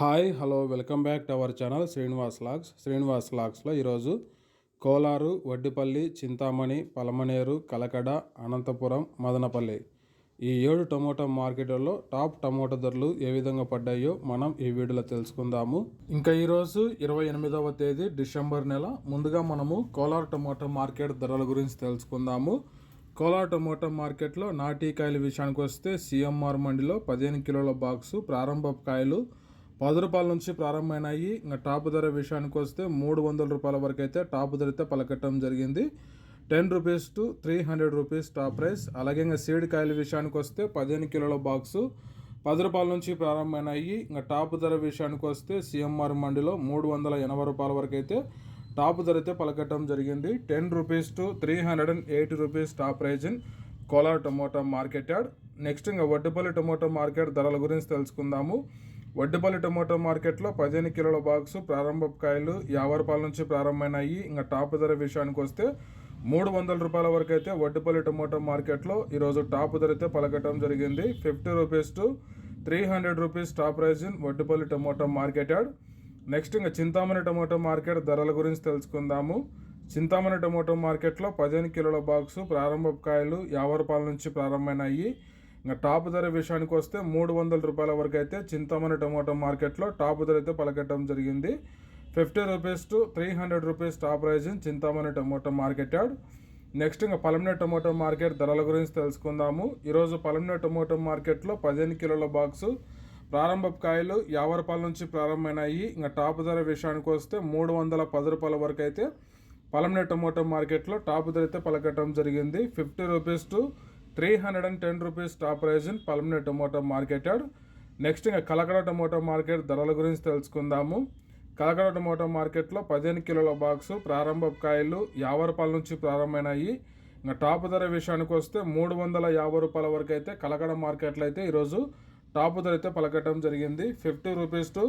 Hi hello welcome back to our channel Srinivas logs. Srinivas లాగ్స్లో ఈరోజు కోలారు వడ్డిపల్లి చింతామణి పలమనేరు కలకడ అనంతపురం మదనపల్లి ఈ ఏడు tomato మార్కెట్లలో టాప్ టమోటా ధరలు ఏ విధంగా పడ్డాయో మనం ఈ వీడియోలో తెలుసుకుందాము. ఇంకా ఈరోజు ఇరవై ఎనిమిదవ తేదీ డిసెంబర్ నెల. ముందుగా మనము కోలార్ టమోటా మార్కెట్ ధరల గురించి తెలుసుకుందాము. కోలార్ టమోటా మార్కెట్లో నాటికాయల విషయానికి వస్తే సిఎంఆర్ మండిలో పదిహేను కిలోల బాక్సు ప్రారంభ కాయలు పది రూపాయల నుంచి ప్రారంభమైనాయి. ఇంకా టాప్ ధర విషయానికి వస్తే మూడు వందల రూపాయల వరకు అయితే టాప్ ధర అయితే పలకట్టడం జరిగింది. Ten rupees to three hundred rupees top price. అలాగే ఇంకా సీడ్ కాయల విషయానికి వస్తే పదిహేను కిలోల బాక్సు పది రూపాయల నుంచి ప్రారంభమైనాయి. ఇంకా టాప్ ధర విషయానికి వస్తే సిఎంఆర్ మండిలో మూడు వందల ఎనభై రూపాయల వరకు అయితే టాప్ ధర అయితే పలకట్టడం జరిగింది. Ten rupees to three hundred and eighty rupees top prize in Kolar tomato market yard. Next ఇంకా వడ్డపల్లి టమోటా మార్కెట్ ధరల గురించి తెలుసుకుందాము. వడ్డుపల్లి టమోటో మార్కెట్లో పదిహేను కిలోల బాక్సు ప్రారంభ కాయలు యాభై రూపాయల నుంచి ప్రారంభమైనాయి. ఇంకా టాప్ ధర విషయానికి వస్తే మూడు వందల రూపాయల వరకు అయితే వడ్డుపల్లి టమోటో మార్కెట్లో ఈరోజు టాప్ ధర అయితే పలకటం జరిగింది. Fifty rupees to three hundred rupees top prize in Vaddupalli tomato market yard. Next ఇంకా చింతామణి టమోటో మార్కెట్ ధరల గురించి తెలుసుకుందాము. చింతామణి టమోటో మార్కెట్లో పదిహేను కిలోల బాక్సు ప్రారంభ కాయలు యాభై రూపాయల నుంచి ప్రారంభమైనాయి. ఇంకా టాప్ ధర విషయానికి వస్తే మూడు వందల రూపాయల వరకు అయితే చింతామణి టమాటో మార్కెట్లో టాప్ ధర అయితే పలకట్టడం జరిగింది. Fifty rupees to three hundred rupees top prize in Chintamani market yard next ఇంకా పలమనే టమోటా మార్కెట్ ధరల గురించి తెలుసుకుందాము. ఈరోజు పలమనే టమోటా మార్కెట్లో పదిహేను కిలోల బాక్సు ప్రారంభ కాయలు యాభై రూపాయల నుంచి ప్రారంభమైనాయి. ఇంకా టాప్ ధర విషయానికి వస్తే మూడు వందల పది రూపాయల వరకు అయితే పలమనే టమోటా మార్కెట్లో టాప్ ధర అయితే పలకటం జరిగింది. Fifty rupees to three hundred and ten rupees top prize in Palamaner tomato market yard next ఇంకా కలకడ టొమాటో మార్కెట్ ధరల గురించి తెలుసుకుందాము. కలకడ టొమాటో మార్కెట్లో పదిహేను కిలోల బాక్సు ప్రారంభ కాయలు యాభై రూపాయల నుంచి ప్రారంభమైనాయి. ఇంకా టాప్ ధర విషయానికి వస్తే మూడు వందల యాభై రూపాయల వరకు అయితే కలకడ మార్కెట్లో అయితే ఈరోజు టాప్ ధర అయితే పలకటం జరిగింది. Fifty rupees to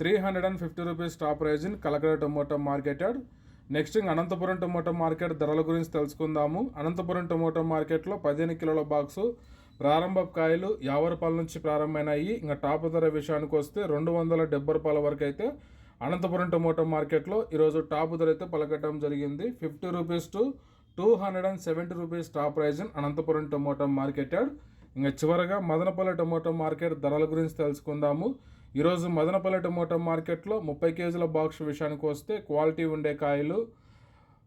three hundred and fifty rupees top prize in Kalakada tomato market yard next Anantapuram tomato market ధరల గురించి తెలుసుకుందాము. అనంతపురం టొమాటో మార్కెట్లో పదిహేను కిలోల బాక్సు ప్రారంభ కాయలు యాభై రూపాయల నుంచి ప్రారంభమైనాయి. ఇంకా టాప్ ధర విషయానికి వస్తే రెండు వందల డెబ్బై రూపాయల వరకు అయితే అనంతపురం టొమాటో మార్కెట్లో ఈరోజు టాప్ ధర అయితే పలకటం జరిగింది. Fifty rupees to two hundred and seventy rupees top prize Anantapuram tomato market ఇంకా చివరగా మదనపల్లి టొమాటో మార్కెట్ ధరల గురించి తెలుసుకుందాము. ఈరోజు మదనపల్లి టమోటా మార్కెట్లో ముప్పై కేజీల బాక్స్ విషయానికి వస్తే క్వాలిటీ ఉండే కాయలు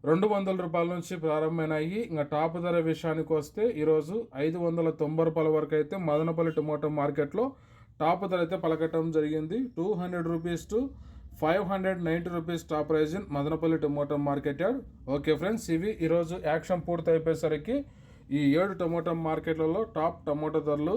రెండు వందల రూపాయల నుంచి ప్రారంభమైనాయి. ఇంకా టాప్ ధర విషయానికి వస్తే ఈరోజు ఐదు వందల తొంభై రూపాయల వరకు అయితే మదనపల్లి టమోటో మార్కెట్లో టాప్ ధర అయితే పలకటం జరిగింది. Two hundred rupees to five hundred ninety rupees top price in Madanapalle tomato market yard. Okay friends ఇవి ఈరోజు యాక్షన్ పూర్తి అయిపోయేసరికి ఈ ఏడు టొమాటో మార్కెట్లలో టాప్ టొమాటో ధరలు